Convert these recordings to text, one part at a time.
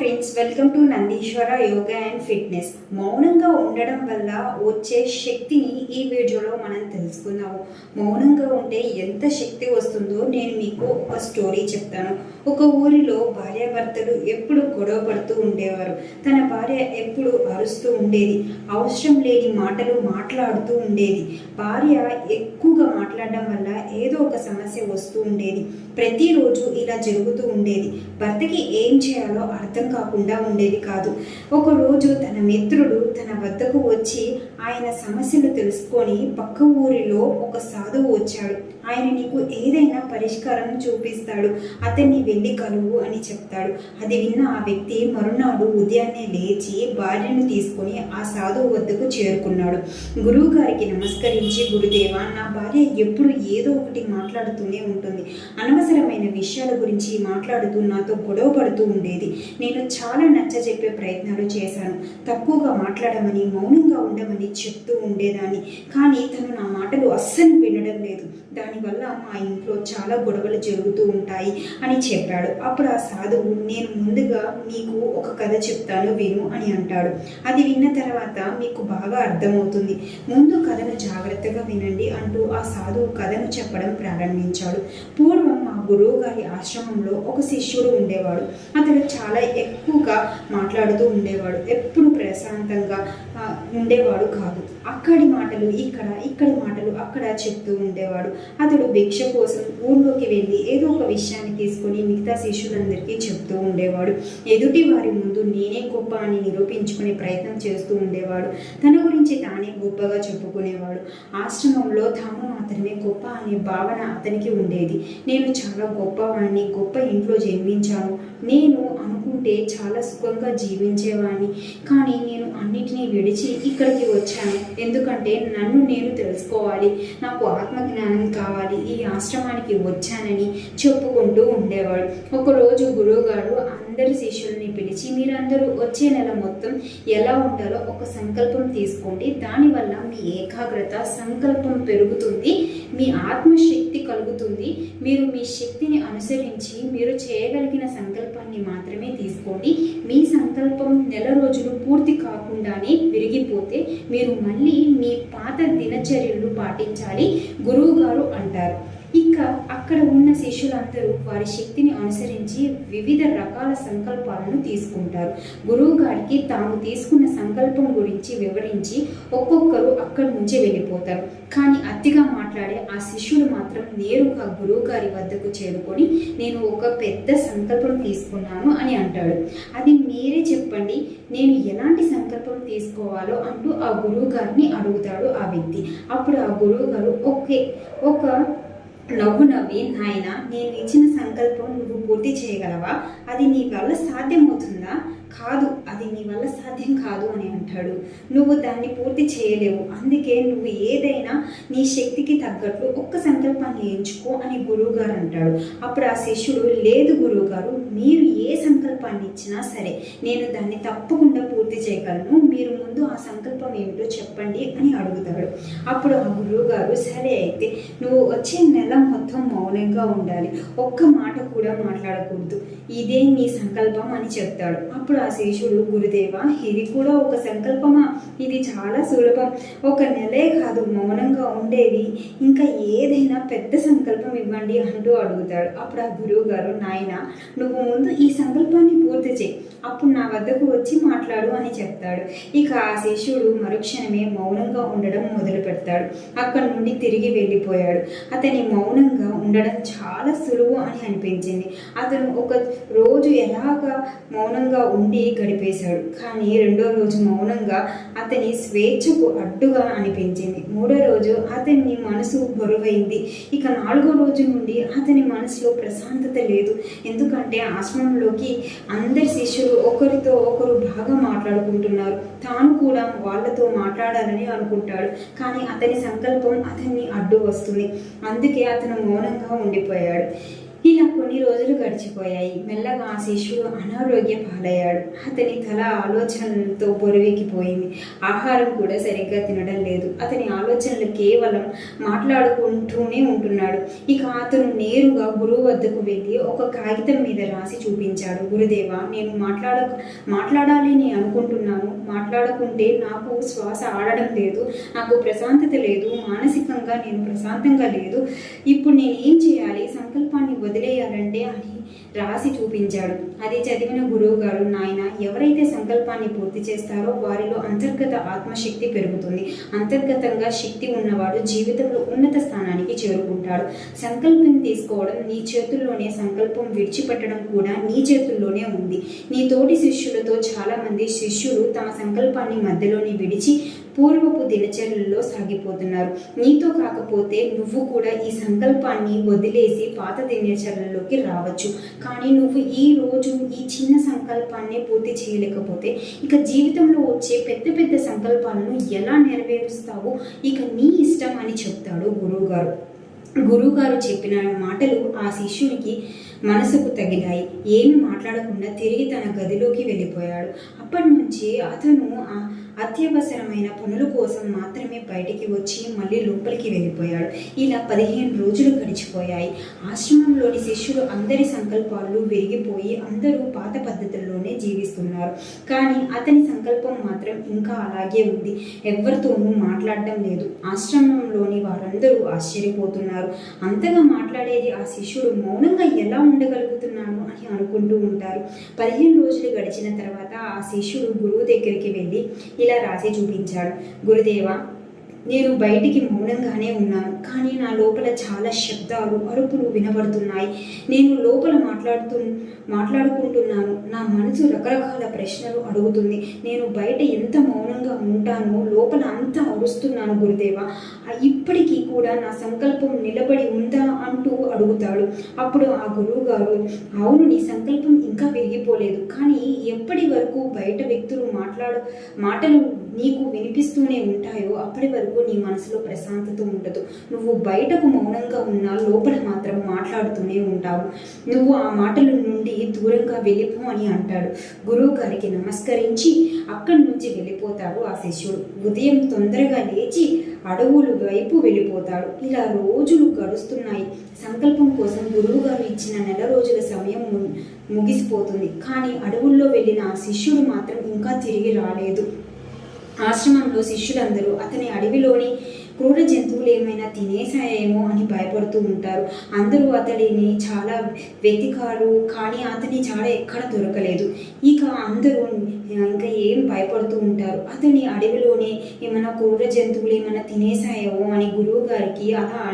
Friends welcome to Nandeeshwara yoga and fitness మౌనంగా ఉండడం వల్ల వచ్చే శక్తిని ఈ వీడియోలో మనం తెలుసుకుందాము మౌనంగా ఉంటే ఎంత శక్తి వస్తుందో నేను మీకు ఒక స్టోరీ చెప్తాను. ఒక ఊరిలో భార్యాభర్తలు ఎప్పుడు గొడవ పడుతూ ఉండేవారు. తన భార్య ఎప్పుడు అరుస్తూ ఉండేది. అవసరం లేని మాటలు మాట్లాడుతూ ఉండేది. భార్య ఎక్కువగా మాట్లాడడం వల్ల ఏదో ఒక సమస్య వస్తూ ఉండేది. ప్రతిరోజు ఇలా జరుగుతూ ఉండేది. భర్తకి ఏం చేయాలో అర్థం కాకుండా ఉండేది కాదు. ఒకరోజు తన మిత్రుడు తన వద్దకు వచ్చి ఆయన సమస్యలు తెలుసుకొని పక్క ఊరిలో ఒక సాధువు వచ్చాడు. ఆయన నీకు ఏదైనా పరిష్కారం చూపిస్తాడు. అతన్ని వెళ్ళి కలువు అని చెప్తాడు. అది విన్న ఆ వ్యక్తి మరునాడు ఉదయాన్నే లేచి భార్యను తీసుకొని ఆ సాధువు వద్దకు చేరుకున్నాడు. గురువు గారికి నమస్కరించి గురుదేవ నా భార్య ఎప్పుడు ఏదో ఒకటి మాట్లాడుతూనే ఉంటుంది. అనవసరమైన విషయాల గురించి మాట్లాడుతూ నాతో గొడవ పడుతూ ఉండేది. నేను చాలా నచ్చ చెప్పే ప్రయత్నాలు చేశాను. తక్కువగా మాట్లాడమని మౌనంగా ఉండమని చెప్తూ ఉండేదాన్ని. కానీ తను నా మాటలు అస్సలు వినడం లేదు. దాని దానివల్ల మా ఇంట్లో చాలా గొడవలు జరుగుతూ ఉంటాయి అని చెప్పాడు. అప్పుడు ఆ సాధువు నేను ముందుగా మీకు ఒక కథ చెప్తాను విను అని అంటాడు. అది విన్న తర్వాత మీకు బాగా అర్థమవుతుంది. ముందు కథను జాగ్రత్తగా వినండి అంటూ ఆ సాధువు కథను చెప్పడం ప్రారంభించాడు. పూర్వం మా గురువు గారి ఆశ్రమంలో ఒక శిష్యుడు ఉండేవాడు. అతడు చాలా ఎక్కువగా మాట్లాడుతూ ఉండేవాడు. ఎప్పుడు ప్రశాంతంగా ఉండేవాడు కాదు. అక్కడి మాటలు ఇక్కడ ఇక్కడి మాటలు అక్కడ చెప్తూ ఉండేవాడు. అతడు భిక్ష కోసం ఊళ్ళోకి వెళ్ళి ఏదో ఒక విషయాన్ని తీసుకొని మిగతా శిష్యులందరికీ చెప్తూ ఉండేవాడు. ఎదుటి వారి ముందు నేనే గొప్ప అని నిరూపించుకునే ప్రయత్నం చేస్తూ ఉండేవాడు. తన గురించి తానే గొప్పగా చెప్పుకునేవాడు. ఆశ్రమంలో తాను మాత్రమే గొప్ప అనే భావన అతనికి ఉండేది. నేను చాలా గొప్పవాడిని గొప్ప ఇంట్లో జన్మించాను. నేను అనుకుంటే చాలా సుఖంగా జీవించేవాడిని కానీ నేను అన్నిటినీ విడిచి ఇక్కడికి వచ్చాను. ఎందుకంటే నన్ను నేను తెలుసుకోవాలి. నాకు ఆత్మజ్ఞానం కావాలి. ఈ ఆశ్రమానికి వచ్చానని చెప్పుకుంటూ ఒకరోజు గురువుగారు అందరి శిష్యుల్ని పిలిచి మీరందరూ వచ్చే నెల మొత్తం ఎలా ఉంటారో ఒక సంకల్పం తీసుకోండి. దానివల్ల మీ ఏకాగ్రత సంకల్పం పెరుగుతుంది మీ ఆత్మశక్తి కలుగుతుంది. మీరు మీ శక్తిని అనుసరించి మీరు చేయగలిగిన సంకల్పాన్ని మాత్రమే తీసుకోండి. మీ సంకల్పం నెల రోజులు పూర్తి కాకుండానే విరిగిపోతే మీరు మళ్ళీ మీ పాత దినచర్యలు పాటించాలి గురువుగారు అంటారు. ఇక అక్కడ ఉన్న శిష్యులందరూ వారి శక్తిని అనుసరించి వివిధ రకాల సంకల్పాలను తీసుకుంటారు. గురువు గారికి తాము తీసుకున్న సంకల్పం గురించి వివరించి ఒక్కొక్కరు అక్కడి నుంచి వెళ్ళిపోతారు. కానీ అతిగా మాట్లాడే ఆ శిష్యుడు మాత్రం నేరుగా గురువు గారి వద్దకు చేరుకొని నేను ఒక పెద్ద సంకల్పం తీసుకున్నాను అని అంటాడు. అది మీరే చెప్పండి నేను ఎలాంటి సంకల్పం తీసుకోవాలో అంటూ ఆ గురువు గారిని అడుగుతాడు ఆ వ్యక్తి. అప్పుడు ఆ గురువు గారు ఓకే ఒక నవ్వు నవ్వి నాయన నేను ఇచ్చిన సంకల్పం నువ్వు పూర్తి చేయగలవా? అది నీ వల్ల సాధ్యమవుతుందా? కాదు అది నీ వల్ల సాధ్యం కాదు అని అంటాడు. నువ్వు దాన్ని పూర్తి చేయలేవు. అందుకే నువ్వు ఏదైనా నీ శక్తికి తగ్గట్లు ఒక్క సంకల్పాన్ని ఎంచుకో అని గురువుగారు అంటాడు. అప్పుడు ఆ శిష్యుడు లేదు గురువుగారు మీరు ఏ సంకల్పాన్ని ఇచ్చినా సరే నేను దాన్ని తప్పకుండా పూర్తి చేయగలను. మీరు ముందు ఆ సంకల్పం ఏమిటో చెప్పండి అని అడుగుతాడు. అప్పుడు ఆ గురువుగారు సరే అయితే నువ్వు వచ్చే నెల మొత్తం మౌనంగా ఉండాలి. ఒక్క మాట కూడా మాట్లాడకూడదు. ఇదే నీ సంకల్పం అని చెప్తాడు. అప్పుడు ఆ శిష్యుడు గురుదేవ ఇది కూడా ఒక సంకల్పమా? ఇది చాలా సులభం. ఒక నెలే కాదు మౌనంగా ఉండేది. ఇంకా ఏదైనా పెద్ద సంకల్పం ఇవ్వండి అంటూ అడుగుతాడు. అప్పుడు ఆ గురువు గారు నాయన నువ్వు ముందు ఈ సంకల్పాన్ని పూర్తి చేయి. అప్పుడు నా వద్దకు వచ్చి మాట్లాడు అని చెప్తాడు. ఇక ఆ శిష్యుడు మరుక్షణమే మౌనంగా ఉండడం మొదలు పెడతాడు. అక్కడి నుండి తిరిగి వెళ్ళిపోయాడు. అతని మౌనంగా ఉండడం చాలా సులువు అని అనిపించింది. అతను ఒక రోజు ఎలాగా మౌనంగా ఉండి గడిపేశాడు. కానీ రెండో రోజు మౌనంగా అతని స్వేచ్ఛకు అడ్డుగా అనిపించింది. మూడో రోజు అతని మనసు బరువైంది. ఇక నాలుగో రోజు నుండి అతని మనసులో ప్రశాంతత లేదు. ఎందుకంటే ఆశ్రమంలోకి అందరి శిష్యులు ఒకరితో ఒకరు బాగా మాట్లాడుకుంటున్నారు. తాను కూడా వాళ్ళతో మాట్లాడాలని అనుకుంటాడు. కానీ అతని సంకల్పం అతన్ని అడ్డు వస్తుంది. అందుకే అతను మౌనంగా ఉండిపోయాడు. ఇలా కొన్ని రోజులు గడిచిపోయాయి. మెల్లగా ఆ శిష్యుడు అనారోగ్య పాలయ్యాడు. అతని తల ఆలోచనలతో బొరవెక్కిపోయింది. ఆహారం కూడా సరిగ్గా తినడం లేదు. అతని ఆలోచనలు కేవలం మాట్లాడుకుంటూనే ఉంటున్నాడు. ఇక అతను నేరుగా గురువు వద్దకు వెళ్ళి ఒక కాగితం మీద రాసి చూపించాడు. గురుదేవ నేను మాట్లాడ మాట్లాడాలని అనుకుంటున్నాను. మాట్లాడకుంటే నాకు శ్వాస ఆడడం లేదు నాకు ప్రశాంతత లేదు మానసికంగా నేను ప్రశాంతంగా లేదు. ఇప్పుడు నేను ఏం చేయాలి? సంకల్పాన్ని వదిలేయాలంటే అని రాసి చూపించాడు. అది చదివిన గురువు గారు నాయన ఎవరైతే సంకల్పాన్ని పూర్తి చేస్తారో వారిలో అంతర్గత ఆత్మశక్తి పెరుగుతుంది. అంతర్గతంగా శక్తి ఉన్నవాడు జీవితంలో ఉన్నత స్థానానికి చేరుకుంటాడు. సంకల్పం తీసుకోవడం నీ చేతుల్లోనే సంకల్పం విడిచిపెట్టడం కూడా నీ చేతుల్లోనే ఉంది. నీ తోటి శిష్యులతో చాలా మంది శిష్యులు తమ సంకల్పాన్ని మధ్యలోనే విడిచి పూర్వపు దినచర్యల్లో సాగిపోతున్నారు. నీతో కాకపోతే నువ్వు కూడా ఈ సంకల్పాన్ని వదిలేసి పాత దినచర్యల్లోకి రావచ్చు. కానీ నువ్వు ఈ రోజు ఈ చిన్న సంకల్పాన్ని పూర్తి చేయలేకపోతే ఇక జీవితంలో వచ్చే పెద్ద పెద్ద సంకల్పాలను ఎలా నెరవేరుస్తావో? ఇక నీ ఇష్టం అని చెప్తాడు గురువుగారు. గురువుగారు చెప్పిన మాటలు ఆ శిష్యునికి మనసుకు తగిలాయి. ఏమి మాట్లాడకుండా తిరిగి తన గదిలోకి వెళ్ళిపోయాడు. అప్పటి నుంచి అతను అత్యవసరమైన పనుల కోసం మాత్రమే బయటికి వచ్చి మళ్ళీ లోపలికి వెళ్ళిపోయాడు. ఇలా పదిహేను రోజులు గడిచిపోయాయి. ఆశ్రమంలోని శిష్యులు అందరి సంకల్పాలు విరిగిపోయి అందరూ పాత పద్ధతుల్లోనే జీవిస్తున్నారు. కానీ అతని సంకల్పం మాత్రం ఇంకా అలాగే ఉంది. ఎవరితోనూ మాట్లాడటం లేదు. ఆశ్రమంలోని వారందరూ ఆశ్చర్యపోతున్నారు. అంతగా మాట్లాడేది ఆ శిష్యుడు మౌనంగా ఎలా ఉండగలుగుతున్నాను అని అనుకుంటూ ఉంటారు. పదిహేను రోజులు గడిచిన తర్వాత ఆ శిష్యుడు గురువు దగ్గరికి వెళ్ళి ఇలా రాసి చూపించాడు. గురుదేవ నేను బయటికి మౌనంగానే ఉన్నాను కానీ నా లోపల చాలా శబ్దాలు అరుపులు వినబడుతున్నాయి. నేను లోపల మాట్లాడుతూ మాట్లాడుకుంటున్నాను. నా మనసు రకరకాల ప్రశ్నలు అడుగుతుంది. నేను బయట ఎంత మౌనంగా ఉంటానో లోపల అంతా అరుస్తున్నాను గురుదేవ. ఇప్పటికీ కూడా నా సంకల్పం నిలబడి ఉందా అంటూ అడుగుతాడు. అప్పుడు ఆ గురువు గారు అవును నీ సంకల్పం ఇంకా పెరిగిపోలేదు కానీ ఎప్పటి వరకు బయట వ్యక్తులు మాట్లాడ మాటలు నీకు వినిపిస్తూనే ఉంటాయో అప్పటి వరకు నీ మనసులో ప్రశాంతత ఉండదు. నువ్వు బయటకు మౌనంగా ఉన్నా లోపల మాత్రం మాట్లాడుతూనే ఉంటావు. నువ్వు ఆ మాటల నుండి దూరంగా వెళ్ళిపో అని అంటాడు. గురువు గారికి నమస్కరించి అక్కడి నుంచి వెళ్ళిపోతాడు ఆ శిష్యుడు. ఉదయం తొందరగా లేచి అడవులు వైపు వెళ్ళిపోతాడు. ఇలా రోజులు గడుస్తున్నాయి. సంకల్పం కోసం గురువు గారు ఇచ్చిన నెల రోజుల సమయం ము- ముగిసిపోతుంది. కానీ అడవుల్లో వెళ్ళిన ఆ శిష్యుడు మాత్రం ఇంకా తిరిగి రాలేదు. ఆశ్రమంలో శిష్యులందరూ అతని అడవిలోని క్రూర జంతువులు ఏమైనా తినేసాయేమో అని భయపడుతూ ఉంటారు. అందరూ అతడిని చాలా వెతికారు కానీ అతని చాలా ఎక్కడ దొరకలేదు. ఇక అందరూ ఇంకా ఏం భయపడుతూ ఉంటారు. అతని అడవిలోనే ఏమైనా క్రూర జంతువులు ఏమైనా తినేసాయేమో అని గురువు గారికి అలా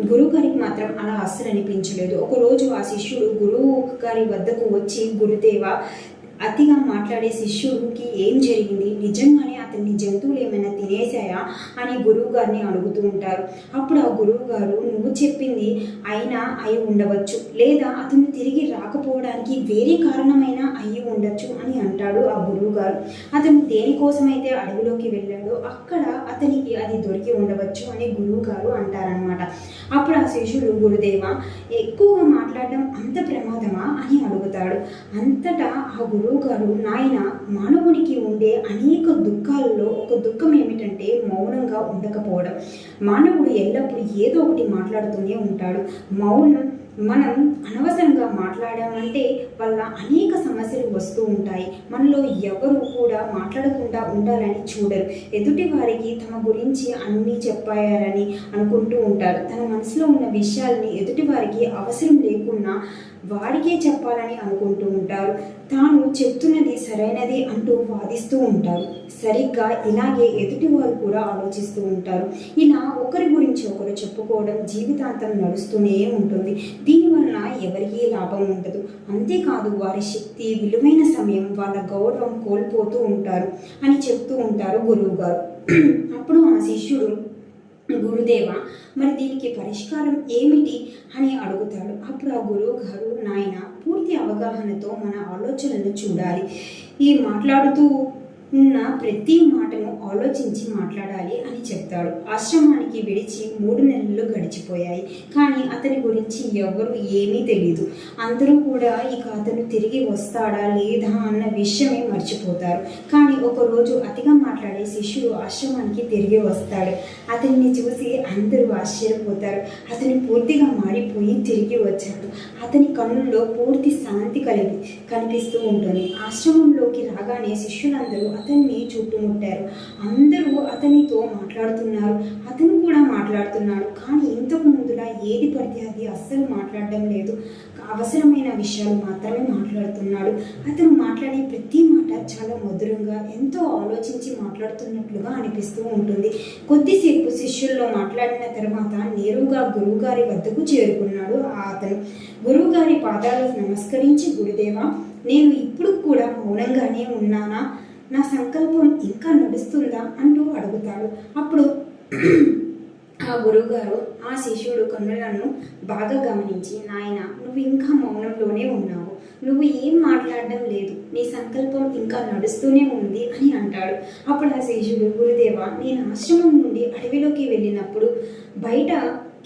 గురువు గారికి మాత్రం అలా అస్సలు అనిపించలేదు ఒకరోజు ఆ శిష్యుడు గురువు గారి వద్దకు వచ్చి గురుదేవ అతిగా మాట్లాడే శిష్యుడికి ఏం జరిగింది? నిజంగానే అతన్ని జంతువులు ఏమైనా తినేశాయా? అని గురువు గారిని అడుగుతూ ఉంటారు. అప్పుడు ఆ గురువు గారు నువ్వు చెప్పింది అయినా అయి ఉండవచ్చు. లేదా అతను తిరిగి రాకపోవడానికి వేరే కారణమైనా అయి ఉండొచ్చు అని అంటాడు ఆ గురువు గారు అతను దేనికోసమైతే అడవిలోకి వెళ్ళాడో అక్కడ అతనికి అది దొరికి ఉండవచ్చు అని గురువు గారు అంటారనమాట అప్పుడు ఆ శిష్యుడు గురుదేవ ఎక్కువగా మాట్లాడడం అంత ప్రమాదమా? అని అడుగుతాడు. అంతటా ఆ గురువు గారు నాయన మానవునికి ఉండే అనేక దుఃఖాలలో ఒక దుఃఖం ఏమిటంటే మౌనంగా ఉండకపోవడం. మానవుడు ఎల్లప్పుడూ ఏదో ఒకటి మాట్లాడుతూనే ఉంటాడు. మౌనం మనం అనవసరంగా మాట్లాడామంటే వల్ల అనేక సమస్యలు వస్తూ ఉంటాయి. మనలో ఎవరు కూడా మాట్లాడకుండా ఉండాలని చూడరు. ఎదుటి వారికి తమ గురించి అన్నీ చెప్పారని అనుకుంటూ ఉంటారు. తన మనసులో ఉన్న విషయాల్ని ఎదుటి వారికి అవసరం లేకున్నా వాడికే చెప్పాలని అనుకుంటూ ఉంటారు. తాను చెప్తున్నది సరైనది అంటూ వాదిస్తూ ఉంటారు. సరిగ్గా ఇలాగే ఎదుటి వారు కూడా ఆలోచిస్తూ ఉంటారు. ఇలా ఒకరి గురించి ఒకరు చెప్పుకోవడం జీవితాంతం నడుస్తూనే ఉంటుంది. దీనివలన ఎవరికీ లాభం ఉండదు. అంతేకాదు కాదు వారి శక్తి విలువైన సమయం వాళ్ళ గౌరవం కోల్పోతూ ఉంటారు అని చెప్తూ ఉంటారు గురువు గారు అప్పుడు ఆ శిష్యుడు గురుదేవ మరి దీనికి పరిష్కారం ఏమిటి? అని అడుగుతాడు. అప్పుడు ఆ గురువు గారు నాయన పూర్తి అవగాహనతో మన ఆలోచనలు చూడాలి. ఈ మాట్లాడుతూ ఉన్న ప్రతి మాట ఆలోచించి మాట్లాడాలి అని చెప్తాడు. ఆశ్రమానికి విడిచి మూడు నెలలు గడిచిపోయాయి. కానీ అతని గురించి ఎవరు ఏమీ తెలియదు అందరూ కూడా ఇక అతను తిరిగి వస్తాడా లేదా అన్న విషయమే మర్చిపోతారు. కానీ ఒకరోజు అతిగా మాట్లాడే శిష్యుడు ఆశ్రమానికి తిరిగి వస్తాడు. అతన్ని చూసి అందరూ ఆశ్చర్యపోతారు. అతను పూర్తిగా మారిపోయి తిరిగి వచ్చాడు. అతని కన్నుల్లో పూర్తి శాంతి కలిగి కనిపిస్తూ ఉంటుంది. ఆశ్రమంలోకి రాగానే శిష్యులందరూ అతన్ని చుట్టుముట్టారు. అందరూ అతనితో మాట్లాడుతున్నారు అతను కూడా మాట్లాడుతున్నాడు. కానీ ఇంతకు ముందులా ఏది పడితే అది అస్సలు మాట్లాడడం లేదు. అవసరమైన విషయాలు మాత్రమే మాట్లాడుతున్నాడు. అతను మాట్లాడే ప్రతి మాట చాలా మధురంగా ఎంతో ఆలోచించి మాట్లాడుతున్నట్లుగా అనిపిస్తూ ఉంటుంది. కొద్దిసేపు శిష్యుల్లో మాట్లాడిన తర్వాత నేరుగా గురువుగారి వద్దకు చేరుకున్నాడు ఆ అతను. గురువుగారి పాదాలకు నమస్కరించి గురుదేవా నేను ఇప్పుడు కూడా మౌనంగానే ఉన్నానా? నా సంకల్పం ఇంకా నడుస్తుందా అంటూ అడుగుతాడు. అప్పుడు ఆ గురువుగారు ఆ శిష్యుడు కన్నులను బాగా గమనించి నాయన నువ్వు ఇంకా మౌనంలోనే ఉన్నావు. నువ్వు ఏం మాట్లాడడం లేదు. నీ సంకల్పం ఇంకా నడుస్తూనే ఉంది అని అంటాడు. అప్పుడు ఆ శిష్యుడు గురుదేవ నేను ఆశ్రమం నుండి అడవిలోకి వెళ్ళినప్పుడు బయట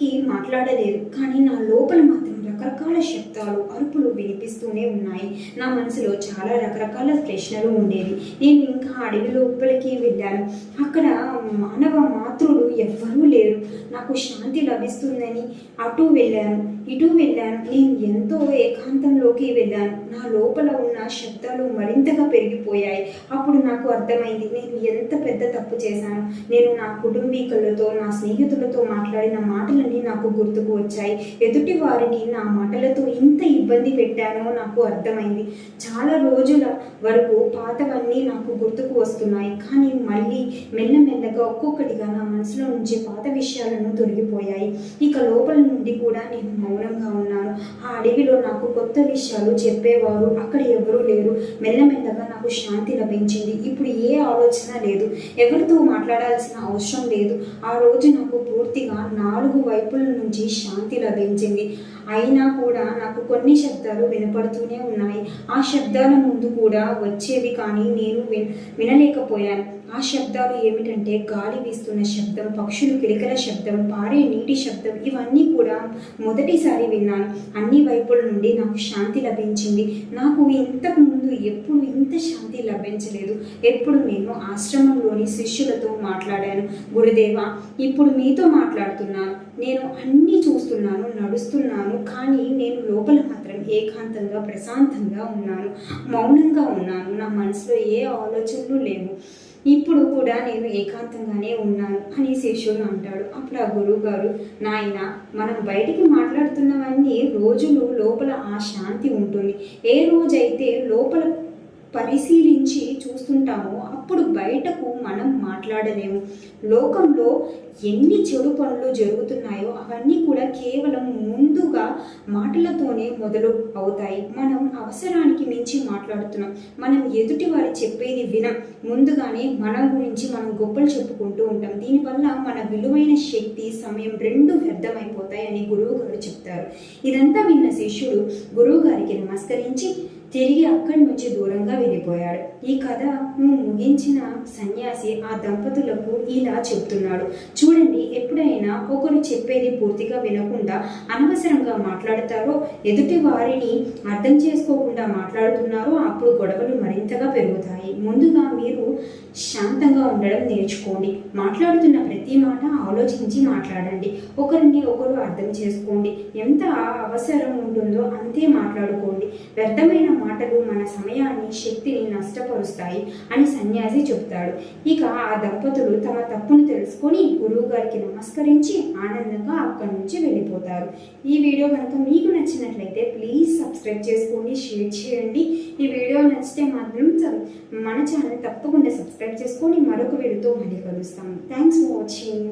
కి మాట్లాడలేదు. కానీ నా లోపల మాత్రం రకరకాల శబ్దాలు అరుపులు వినిపిస్తూనే ఉన్నాయి. నా మనసులో చాలా రకరకాల ప్రశ్నలు ఉండేవి. నేను ఇంకా అడవి లోపలికి వెళ్ళాను. అక్కడ మానవ మాతృడు ఎవ్వరూ లేరు. నాకు శాంతి లభిస్తుందని అటు వెళ్ళాను. ఇటు వెళ్ళాను నేను ఎంతో ఏకాంతంలోకి వెళ్ళాను. నా లోపల ఉన్న శబ్దాలు మరింతగా పెరిగిపోయాయి. అప్పుడు నాకు అర్థమైంది నేను ఎంత పెద్ద తప్పు చేశాను. నేను నా కుటుంబీకులతో నా స్నేహితులతో మాట్లాడిన మాటలన్నీ నాకు గుర్తుకు వచ్చాయి. ఎదుటి వారిని నా మాటలతో ఇంత ఇబ్బంది పెట్టానో నాకు అర్థమైంది. చాలా రోజుల వరకు పాతవన్నీ నాకు గుర్తుకు వస్తున్నాయి. కానీ మళ్ళీ మెల్లమెల్లగా ఒక్కొక్కటిగా నా మనసులో నుంచి పాత విషయాలను తొలగిపోయాయి. ఇక లోపల నుండి కూడా నేను మౌనంగా ఉన్నాను. ఆ అడవిలో నాకు కొత్త విషయాలు చెప్పేవారు. అక్కడ ఎవరూ లేరు. మెల్లమెల్లగా నాకు శాంతి లభించింది. ఇప్పుడు ఏ ఆలోచన లేదు. ఎవరితో మాట్లాడాల్సిన అవసరం లేదు. ఆ రోజు నాకు పూర్తిగా నాలుగు వైపుల నుంచి శాంతి లభించింది. అయినా కూడా నాకు కొన్ని శబ్దాలు వినపడుతూనే ఉన్నాయి. ఆ శబ్దాల ముందు కూడా వచ్చేవి కానీ నేను విన్ వినలేకపోయాను. ఆ శబ్దాలు ఏమిటంటే గాలి వీస్తున్న శబ్దం పక్షులు కిలికల శబ్దం పారే నీటి శబ్దం. ఇవన్నీ కూడా మొదటిసారి విన్నాను. అన్ని వైపుల నుండి నాకు శాంతి లభించింది. నాకు ఇంతకు ముందు ఎప్పుడు ఇంత శాంతి లభించలేదు. ఎప్పుడు నేను ఆశ్రమంలోని శిష్యులతో మాట్లాడాను. గురుదేవ ఇప్పుడు మీతో మాట్లాడుతున్నాను. నేను అన్నీ చూస్తున్నాను నడుస్తున్నాను కానీ నేను లోపల మాత్రం ఏకాంతంగా ప్రశాంతంగా ఉన్నాను. మౌనంగా ఉన్నాను. నా మనసులో ఏ ఆలోచనలు లేవు. ఇప్పుడు కూడా నేను ఏకాంతంగానే ఉన్నాను అని శిష్యుడు అంటాడు. అప్పుడు ఆ గురువు గారు నాయన మనం బయటికి మాట్లాడుతున్నవన్నీ రోజులు లోపల ఆ శాంతి ఉంటుంది. ఏ రోజైతే లోపల పరిశీలించి చూస్తుంటామో అప్పుడు బయటకు మనం మాట్లాడలేము. లోకంలో ఎన్ని చెడు పనులు జరుగుతున్నాయో అవన్నీ కూడా కేవలం ముందుగా మాటలతోనే మొదలు అవుతాయి. మనం అవసరానికి మించి మాట్లాడుతున్నాం. మనం ఎదుటి వారు చెప్పేది వినం. ముందుగానే మన గురించి మనం గొప్పలు చెప్పుకుంటూ ఉంటాం. దీనివల్ల మన విలువైన శక్తి సమయం రెండు వ్యర్థమైపోతాయి అని గురువు గారు చెప్తారు. ఇదంతా విన్న శిష్యుడు గురువు గారికి నమస్కరించి తిరిగి అక్కడి నుంచి దూరంగా వెళ్ళిపోయాడు. ఈ కథ ముగించిన సన్యాసి ఆ దంపతులకు ఇలా చెప్తున్నాడు. చూడండి ఎప్పుడైనా ఒకరు చెప్పేది పూర్తిగా వినకుండా అనవసరంగా మాట్లాడతారో ఎదుటి వారిని అర్థం చేసుకోకుండా మాట్లాడుతున్నారో అప్పుడు గొడవలు మరింతగా పెరుగుతాయి. ముందుగా మీరు శాంతంగా ఉండడం నేర్చుకోండి. మాట్లాడుతున్న ప్రతి మాట ఆలోచించి మాట్లాడండి. ఒకరిని ఒకరు అర్థం చేసుకోండి. ఎంత అవసరం ఉంటుందో అంతే మాట్లాడుకోండి. వ్యర్థమైన మాటలు మన సమయాన్ని శక్తిని నష్టపరుస్తాయి అని సన్యాసి చెబుతాడు. ఇక ఆ దంపతులు తమ తప్పును తెలుసుకొని గురువు గారికి నమస్కరించి ఆనందంగా అక్కడి నుంచి వెళ్ళిపోతారు. ఈ వీడియో కనుక మీకు నచ్చినట్లయితే ప్లీజ్ సబ్స్క్రైబ్ చేసుకోండి షేర్ చేయండి. ఈ వీడియో నచ్చితే మాత్రం మన ఛానల్ తప్పకుండా సబ్స్క్రైబ్ చేసుకొని మరొక వీడియోతో మళ్ళీ కలుస్తాము థ్యాంక్స్ ఫర్ వాచింగ్